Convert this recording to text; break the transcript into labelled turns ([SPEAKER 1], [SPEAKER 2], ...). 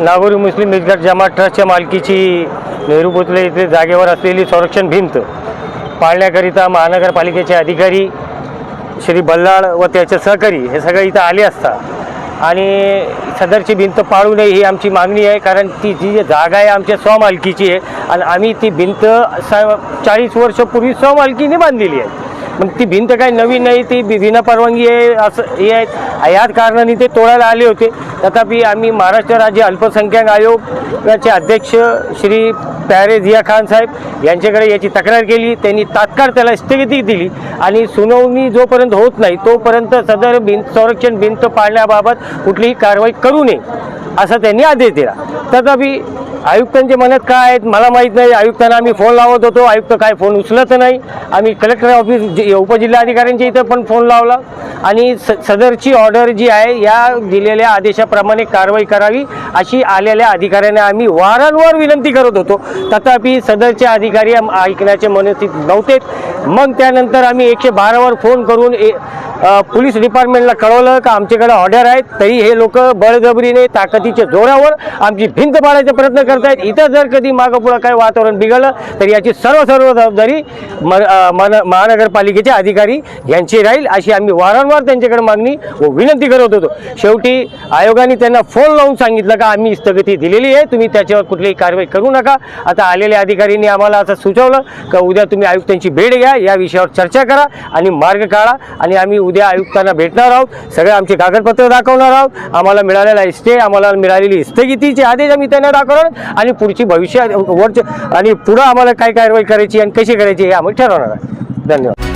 [SPEAKER 1] नागोरी मुस्लिम मिलगट जमात ट्रस्टच्या मालकीची नेहरू पुतळे येथे जागेवर असलेली संरक्षण भिंत पाळण्याकरिता महानगरपालिकेचे अधिकारी श्री बल्लाळ व त्याचे सहकारी हे सगळे इथं आले असता. आणि सदरची भिंत पाळू नये ही आमची मागणी आहे कारण ती जी जागा आहे आमच्या स्वमालकीची आहे आणि आम्ही ती भिंत स चाळीस वर्षपूर्वी स्वमालकीने बांधलेली आहे. मग ती भिंत काही नवीन नाही ती विना परवानगी आहे असं हे आहेत. याच कारणाने ते तोडायला आले होते. तथापि आम्ही महाराष्ट्र राज्य अल्पसंख्याक आयोगाचे अध्यक्ष श्री प्यारे जिया खान साहेब यांच्याकडे याची तक्रार केली. त्यांनी तात्काळ त्याला स्थगिती दिली आणि सुनावणी जोपर्यंत होत नाही तोपर्यंत सदर भिंत संरक्षण भिंत पाळण्याबाबत कुठलीही कारवाई करू नये असा त्यांनी आदेश दिला. तथापि आयुक्तांचे म्हणत काय आहेत मला माहीत नाही. आयुक्तांना आम्ही फोन लावत होतो. आयुक्त काय फोन उचलत नाही. आम्ही कलेक्टर ऑफिस जे- उपजिल्हाधिकाऱ्यांच्या इथं पण फोन लावला. आणि स सदरची ऑर्डर जी आहे या दिलेल्या आदेशाप्रमाणे कारवाई करावी अशी आलेल्या अधिकाऱ्यांना आम्ही वारंवार विनंती करत होतो. तथापि सदरचे अधिकारी ऐकण्याचे मनस्थित नव्हते. मग त्यानंतर आम्ही एकशे बारावर फोन करून ए पोलीस डिपार्टमेंटला कळवलं का आमच्याकडे ऑर्डर आहेत. तरी हे लोक बळजबरीने ताकदीच्या जोरावर आमची भिंत पाडायचा प्रयत्न करतायत. इथं जर कधी मागं काय वातावरण बिघडलं तर याची सर्व सर्व जबाबदारी मन महानगरपालिकेचे अधिकारी यांची राहील अशी आम्ही वारंवार त्यांच्याकडे मागणी व विनंती करत होतो. शेवटी आयोगाने त्यांना फोन लावून सांगितलं का आम्ही स्थगिती दिलेली आहे तुम्ही त्याच्यावर कुठलीही कारवाई करू नका. आता आलेल्या अधिकाऱ्यांनी आम्हाला असं सुचवलं का उद्या तुम्ही आयुक्तांची भेट घ्या या विषयावर चर्चा करा आणि मार्ग काढा आणि आम्ही उद्या आयुक्तांना भेटणार आहोत. सगळे आमचे कागदपत्र दाखवणार आहोत. आम्हाला मिळालेला स्टे आम्हाला मिळालेली स्थगितीचे आदेश आम्ही त्यांना दाखवणार. आणि पुढची भविष्य वरचे आणि पुढं आम्हाला काय कारवाई करायची आणि कशी करायची हे आम्ही ठरवणार आहे. धन्यवाद.